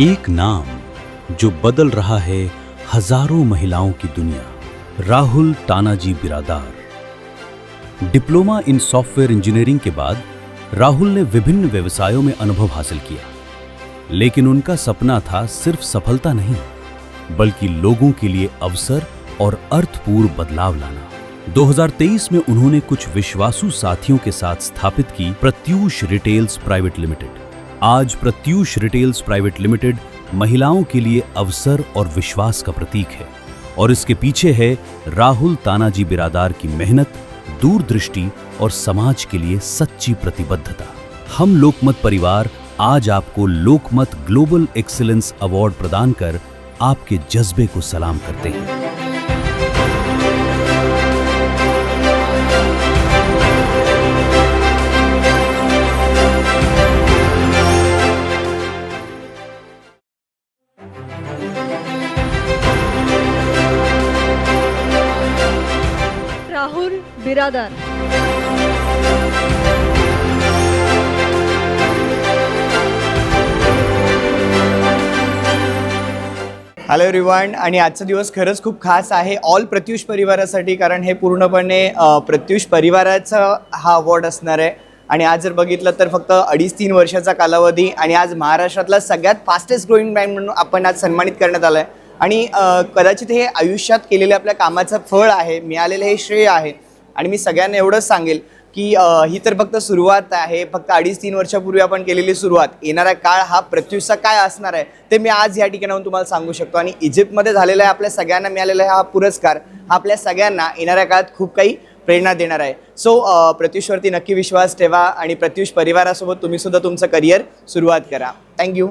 एक नाम जो बदल रहा है हज़ारों महिलाओं की दुनिया, Rahul Tanaji Biradar. Diploma in software engineering के बाद राहुल ने विभिन्न व्यवसायों में अनुभव हासिल किया। लेकिन उनका सपना था सिर्फ़ सफलता नहीं, बल्कि लोगों के लिए अवसर और अर्थपूर्ण बदलाव लाना। 2023 में उन्होंने कुछ विश्वासु साथियों के साथ स्थापित की प्रत्यूष रिटेल्स प्राइवेट लिमिटेड। आज प्रत्यूष रिटेल्स प्राइवेट लिमिटेड महिलाओं के लिए अवसर और विश्वास का प्रतीक है और इसके पीछे है राहुल तानाजी बिरादार की मेहनत, दूरदृष्टि और समाज के लिए सच्ची प्रतिबद्धता। हम लोकमत परिवार आज आपको लोकमत ग्लोबल एक्सीलेंस अवार्ड प्रदान कर आपके जज्बे को सलाम करते हैं। राहुल बिरादार. हॅलो एव्हरीवन आणि आजचा दिवस खरंच खूप खास आहे ऑल प्रत्युष परिवारासाठी कारण हे पूर्णपणे प्रत्युष परिवाराचा हा अवॉर्ड असणार आहे. आणि आज जर बघितलं तर फक्त अडीच तीन वर्षाचा कालावधी आणि आज महाराष्ट्रातला सगळ्यात फास्टेस्ट ग्रोईंग बँक म्हणून आपण आज सन्मानित करण्यात आलं आहे आणि कदाचित हे आयुष्यात केलेल्या आपल्या कामाचं फळ आहे मिळालेलं हे श्रेय आहे. आणि मी सगळ्यांना एवढंच सांगेल की ही तर फक्त सुरुवात आहे. फक्त अडीच तीन वर्षापूर्वी आपण केलेली सुरुवात. येणारा काळ हा प्रत्युषचा काय असणार आहे ते मी आज या ठिकाणाहून तुम्हाला सांगू शकतो. आणि इजिप्तमध्ये झालेला आहे आपल्या सगळ्यांना मिळालेला आहे हा पुरस्कार. हा आपल्या सगळ्यांना येणाऱ्या काळात खूप काही प्रेरणा देणार आहे. सो प्रत्युषवरती नक्की विश्वास ठेवा आणि प्रत्युष परिवारासोबत तुम्ही सुद्धा तुमचं करिअर सुरुवात करा. थँक्यू